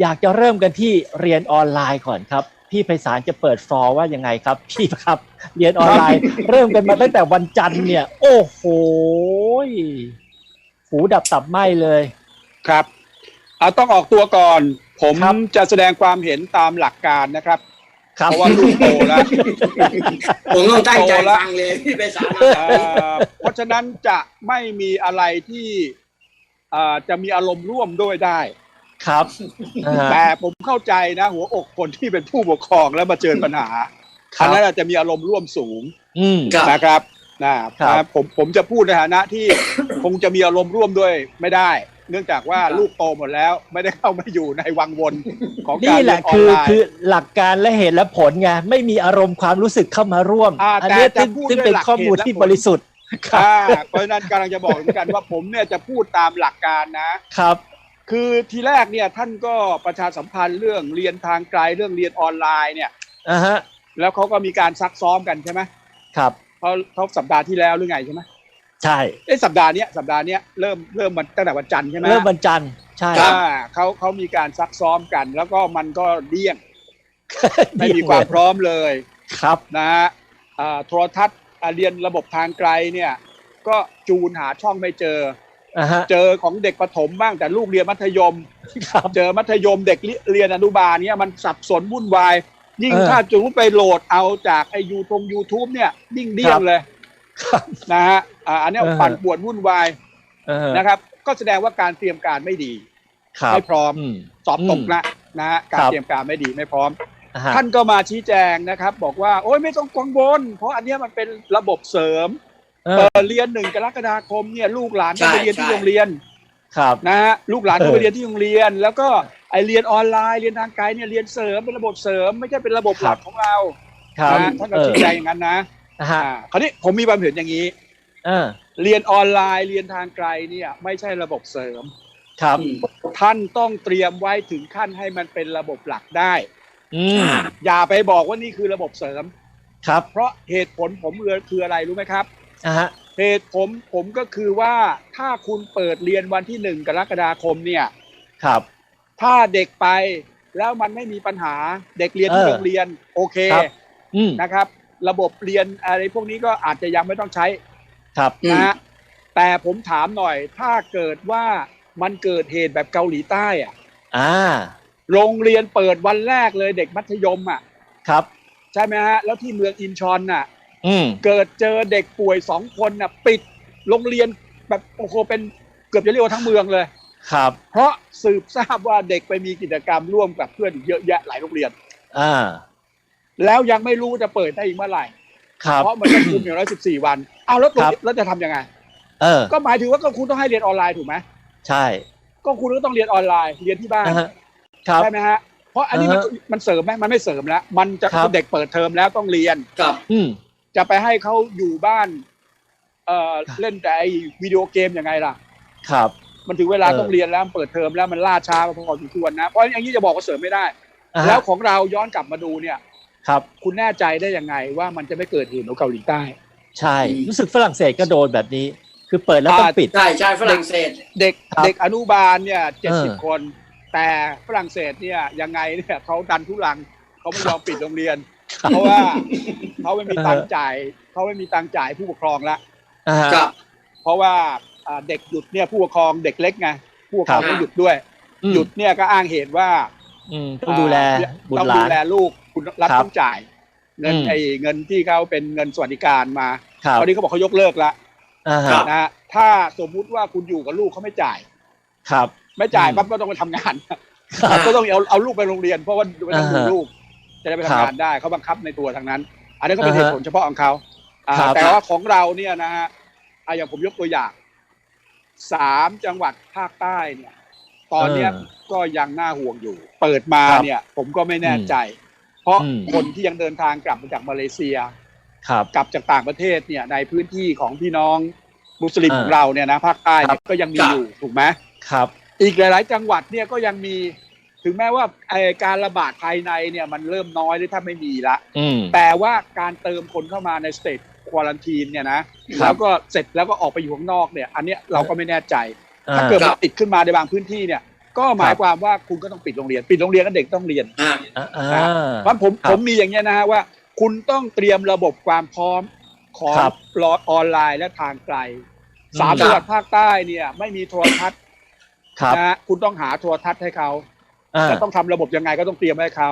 อยากจะเริ่มกันที่เรียนออนไลน์ก่อนครับ พี่ไพศาลจะเปิดฟลอร์ว่ายังไงครับ พี่ครับ เรียนออนไลน์ เริ่มกันมาตั้งแต่วันจันทร์เนี่ย โอ้โหหูดับตับไหมเลยครับเอาต้องออกตัวก่อน ผมครับจะแสดงความเห็นตามหลักการนะครับครับเพราะว่าลูกโตแล้วผมต้องตั้งใจโตแล้วฟังเลยพี่ไปสารเอ่อเพราะฉะนั้นจะไม่มีอะไรที่เอ่อจะมีอารมณ์ร่วมด้วยได้ ครับอ่าฮะแต่ผมเข้าใจนะ หัวอกคนที่เป็นผู้ปกครองแล้วมาเจอปัญหาครัอันบนั้นอาจจะมีอารมณ์ร่วมสูงอืมครับนะครับนะครับผมผมจะพูดในฐานะที่คงจะมีอารมณ์ร่วมด้วยไม่ได้ เนื่องจากว่าครับลูกโตหมดแล้วไม่ได้เข้ามาอยู่ในวังวนของการนี่แหเรียละนออคืนอไลน์คือหลักการและเหตุและผลไงไม่มีอารมณ์ความรู้สึกเข้ามาร่วมอ่าอันแต่นี้จะซึ่งพูดซึ่งด้วยเป็นหลักข้อมูลเหตุและที่ผลบริสุทธิ์ครับอ่าเพราะฉะนั้นกำลังจะบอกเหมือนกันว่าผมเนี่ยจะพูดตามหลักการนะครับ คือทีแรกเนี่ยท่านก็ประชาสัมพันธ์เรื่องเรียนทางไกลเรื่องเรียนออนไลน์เนี่ยอ่าฮะแล้วเขาก็มีการซักซ้อมกันใช่ไหมครับเขาเขาสัปดาห์ที่แล้วหรือไงใช่ไหมใช่เอ้ยสัปดาห์เนี้ยสัปดาห์เนี้ยเริ่มเริ่มมันตั้งแต่วันจันทร์ใช่ไหมเริ่มวันจันทร์ใช่อ่าเขาเขามีการซักซ้อมกัน แล้วก็มันก็เดี้ยงไม่มีความพร้อมเลยครับนะฮะอ่าโทรทัศน์อ่าเรียนระบบทางไกลเนี่ย ก็จูนหาช่องไม่เจออ่าฮะ เจอของเด็กประถมบ้างแต่ลูกเรียนมัธยมครับเจอมัธยมเด็กเรียนอนุบาลเนี่ยมันสับสนวุ่นวาย ยิ่งเออถ้าจูนไปโหลดเอาจากไอยูทงยูทูบเนี่ยยิ่งเดี้ยครังบเลยครับนะฮะอ่าอันเนี้ยเออปั่นป่วนวุ่นวายเออนะครับ ก็แสดงว่าการเตรียมการไม่ดีครับไม่พร้อมอืมสอบตกอืมนะนะฮะการครับเตรียมการไม่ดีไม่พร้อมอ่าฮะท่านก็มาชี้แจงนะครับ บอกว่า โอ้ยไม่ต้องกังวลเพราะอันเนี้ยมันเป็นระบบเสริม เอเปิอดเรียนหนึ่งกรกฎาคมเนี่ยลูกหลานก็ใช่ไปเรียนที่ใช่โรงเรียนครับนะฮะลูกหลานก็เออไปเรียนที่โรงเรียน แล้วก็ไอเรียนออนไลน์เรียนทางไกลเนี่ยเรียนเสริมเป็นระบบเสริม ไม่ใช่เป็นระบบหลักของเราครับนะท่านก็เออชี้แจงอย่างนั้นนะอ่าฮะอ่าคราวนี้ผมมีความเห็นอย่างนี้เออเรียนออนไลน์เรียนทางไกลเนี่ย ไม่ใช่ระบบเสริม ครับอืมท่านต้องเตรียมไว้ถึงขั้นให้มันเป็นระบบหลักได้อืมอย่าไปบอกว่านี่คือระบบเสริม ครับ เพราะเหตุผลผมคืออะไรรู้ไหมครับ อ่าฮะเหตุผมผมก็คือว่าถ้าคุณเปิดเรียนวันที่หนึ่งกรกฎาคมเนี่ย ครับ ถ้าเด็กไปแล้วมันไม่มีปัญหาเด็กเรียนที่เออโรงเรียน โอเคครับอืมนะครับ ระบบเรียนอะไรพวกนี้ก็อาจจะยังไม่ต้องใช้ ครับอืมนะฮะแต่ผมถามหน่อย ถ้าเกิดว่ามันเกิดเหตุแบบเกาหลีใต้อะอ่า โรงเรียนเปิดวันแรกเลยเด็กมัธยมอะ ครับ ใช่ไหมฮะ แล้วที่เมืองอินชอนน่ะอืม เกิดเจอเด็กป่วยสองคนน่ะ ปิดโรงเรียนแบบโอ้โหเป็นเกือบจะเรียกว่าทั้งเมืองเลยครับ เพราะสืบทราบว่าเด็กไปมีกิจกรรมร่วมกับเพื่อนอีกเยอะแยะหลายโรงเรียน อ่า แล้วยังไม่รู้จะเปิดได้อีกเมื่อไหร่ครับเพราะมันจะคุมอย่างน้อยสิบสี่วันเอาแล้วตัวครับแล้วจะทำยังไง เออ ก็หมายถึงว่าก็คุณต้องให้เรียนออนไลน์ถูกไหมใช่ ก็คุณก็ต้องเรียนออนไลน์เรียนที่บ้านอ่าฮะครับใช่ไหมฮะเพราะอันนี้มันอ่าฮะมันเสริมไหมมันไม่เสริมแล้ว มันจะครับเด็กเปิดเทอมแล้วต้องเรียนกับ อืม จะไปให้เขาอยู่บ้าน เอ่อครับเล่นแต่ไอวิดีโอเกมยังไงล่ะ ครับ มันถึงเวลาเออต้องเรียนแล้วเปิดเทอมแล้วมันล่าช้าพอสมควรนะเพราะอย่างนี้จะบอกว่าเสริมไม่ได้อ่าฮะแล้วของเราย้อนกลับมาดูเนี่ย ครับ คุณแน่ใจได้ยังไงว่ามันจะไม่เกิดเหตุเหมือนเกาหลีใต้ ใช่ รู้สึกฝรั่งเศสก็โดนแบบนี้ คือเปิดแล้วต้องอ่าปิดใช่ใช่ฝรั่งเศส เด็กครับเด็กอนุบาลเนี่ยเจ็ดเอสิบอคน แต่ฝรั่งเศสเนี่ยยังไงเนี่ยเขาดันทุลังเขาไม่ยอมปิดโรงเรียนครับเพราะว่า เขาไม่มีตังเอค์อจ่ายเขาไม่มีตังค์จ่ายผู้ปกครองละอ่าฮะกับเพราะว่าอ่าเด็กหยุดเนี่ยผู้ปกครองเด็กเล็กไงผู้ปกครองครับต้องหยุดด้วยอืมหยุดเนี่ยก็อ้างเหตุว่าอืมต้องดูแลบุตต้องรหลาดูนแลลูกคุณรัฐครับต้องจ่าย เงินอืมไอ้เงินที่เขาเป็นเงินสวัสดิการมาครับตอนนี้เขาบอกเขายกเลิกละอ่าครัฮะบนะฮะถ้าสมมุติว่าคุณอยู่กับลูกเขาไม่จ่าย ครับ ไม่จ่ายอืมปั๊บก็ต้องไปทำงานครับก็ต้องเอาเอาลูกไปโรงเรียน เพราะว่าไม่ต้องดูอ่าฮะลูกจะได้ไปครัทำบงานได้เขาบังคับในตัวทางนั้น อันนี้ก็เป็นอ่าเหฮะตุผลเฉพาะของเขาอ่าครับ แต่ว่าของเราเนี่ยนะฮะอะอย่างผมยกตัวอย่างสามจังหวัดภาคใต้เนี่ย ตอนเนี้ยเออก็ยังน่าห่วงอยู่ เปิดมาครับเนี่ย ผมก็ไม่แน่ใจ เพราะอืม คนที่ยังเดินทางกลับมาจากมาเลเซีย ครับ กลับจากต่างประเทศเนี่ยในพื้นที่ของพี่น้องมุสลิมเออของเราเนี่ยนะภาคใต้เนี่ยครับก็ยังมีครับ อยู่ถูกไหมครับ อีกหลาย ๆ จังหวัดเนี่ยก็ยังมี ถึงแม้ว่าไอ้การระบาดภายในเนี่ยมันเริ่มน้อยหรือถ้าไม่มีละอืมแต่ว่าการเติมคนเข้ามาในสเตทควอลันทีนเนี่ยนะครับแล้วก็เสร็จแล้วก็ออกไปอยู่ข้างนอกเนี่ย อันเนี้ยเราก็ไม่แน่ใจ ถ้าเกิดครัมันบติดขึ้นมาในบางพื้นที่เนี่ย ก็หมายความว่าคุณก็ต้องปิดโรงเรียน ปิดโรงเรียนก็เด็กต้องเรียนอ่าอ่าอ่าเพราะผมครับผมมีอย่างเงี้ยนะฮะว่า คุณต้องเตรียมระบบความพร้อมของครับรอออนไลน์และทางไกลอืมสามจังหวัดภาคใต้เนี่ย ไม่มีโทรทัศน์ครับนะฮะคุณต้องหาโทรทัศน์ให้เขาอ่า จะต้องทำระบบยังไงก็ต้องเตรียมให้เขา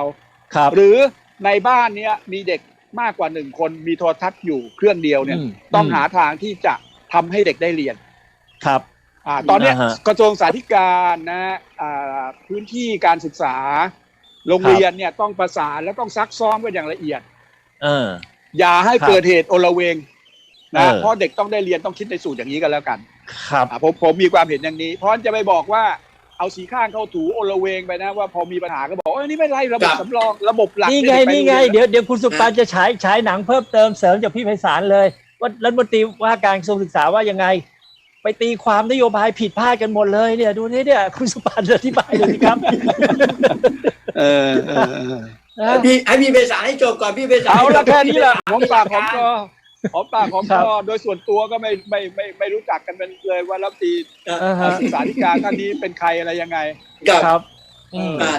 ครับ หรือในบ้านเนี้ยมีเด็กมากกว่าหนึ่งคนมีโทรทัศน์อยู่เครื่องเดียวเนี่ยอืมต้องอืมหาทางที่จะทำให้เด็กได้เรียนครับอ่าตอนเนี้ยอ่าฮะกระทรวงสาธการนะอ่าพื้นที่การศึกษา โรงเรียนเนี่ยต้องประสานและต้องซักซ้อมกันอย่างละเอียด เออ อย่าให้ครับเกิดเหตุโอลเวงนะเออเพราะเด็กต้องได้เรียนต้องคิดในสูตรอย่างนี้กันแล้วกัน ครับอ่าผมผมมีความเห็นอย่างนี้ เพราะฉะนั้นจะไปบอกว่า เอาสีข้างเข้าถูโอลเวงไปนะว่าพอมีปัญหาก็บอกเอ้ยนี่ไม่ไรระบบสำรองระบบหลักนี่ไงเยเด็กปนี่ไงโรรียเดี๋ยวเดี๋ยวคุณสุปันจะฉายฉายหนังเพิ่มเติมเสริมจากพี่ไพศาลเลย ว่ารัฐมนตรีว่าการกระทรวงศึกษาว่ายังไง ไปตีความนโยบายผิดพลาดกันหมดเลยเนี่ยดูนี่เนี่ยคุณสุปันอธิบายเลยสิครับเออเออเออนะให้พี่ให้พี่ไปสารให้จบก่อนพี่ไปสารเอาละให้จบแค่นี้แหละหอมปากหอมพี่คอ หอมปากหอมครัคบอโดยส่วนตัวก็ไม่ไม่ไม่ไม่รู้จักกันเป็นเลยว่ารัฐมนตรีอ่าฮะศึกษาธิการท่านนี้เป็นใครอะไรยังไงกับครับ อืมอ่า